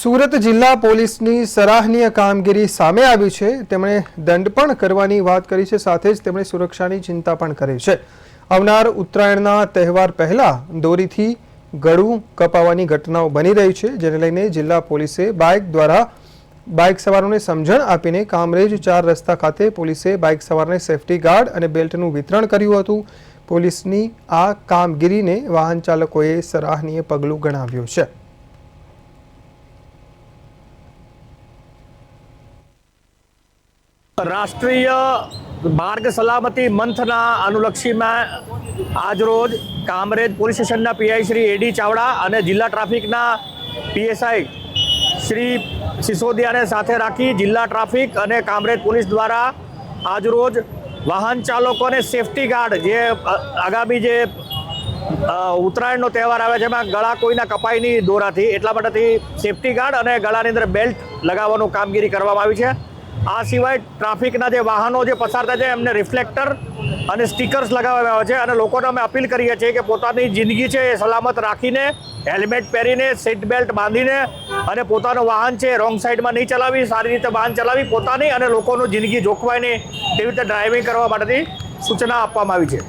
સુરત જિલ્લા પોલીસની સરાહનીય કામગીરી સામે આવી છે. તેમણે દંડ પણ કરવાની વાત કરી છે, સાથે જ તેમણે સુરક્ષાની ચિંતા પણ કરી છે. આવનાર ઉત્તરાયણના તહેવાર પહેલા દોરીથી ગળું કપાવવાની ઘટનાઓ બની રહી છે, જેને લઈને જિલ્લા પોલીસે બાઇક દ્વારા બાઇક સવારોને સમજણ આપીને કામરેજ ચાર રસ્તા ખાતે પોલીસે બાઇક સવારને સેફટી ગાર્ડ અને બેલ્ટનું વિતરણ કર્યું હતું. પોલીસની આ કામગીરીને વાહન ચાલકોએ સરાહનીય પગલું ગણાવ્યું છે. રાષ્ટ્રીય માર્ગ સલામતી મંથના અનુલક્ષીમાં આજરોજ કામરેજ પોલીસ સ્ટેશનના PI Shri A D Chavda અને જિલ્લા ટ્રાફિકના પીએસઆઈ શ્રી સિસોદિયાને સાથે રાખી જિલ્લા ટ્રાફિક અને કામરેજ પોલીસ દ્વારા આજરોજ વાહન ચાલકોને સેફટી ગાર્ડ જે આગામી જે ઉત્તરાયણનો તહેવાર આવે છે, એમાં ગળા કોઈના કપાય નહીં દોરાથી એટલા માટેથી સેફટી ગાર્ડ અને ગળાની અંદર બેલ્ટ લગાવવાનું કામગીરી કરવામાં આવી છે. આ સિવાય ટ્રાફિકના જે વાહનો જે પસાર થાય છે, એમને રિફ્લેક્ટર અને સ્ટીકર્સ લગાવવામાં આવે છે અને લોકોને અમે અપીલ કરીએ છીએ કે પોતાની જિંદગી છે એ સલામત રાખીને, હેલ્મેટ પહેરીને સીટ બેલ્ટ બાંધીને અને પોતાનું વાહન છે રોંગ સાઈડમાં નહીં ચલાવી, સારી રીતે વાહન ચલાવી પોતાની અને લોકોનું જિંદગી જોખવાય નહીં તેવી રીતે ડ્રાઇવિંગ કરવા માટેની સૂચના આપવામાં આવી છે.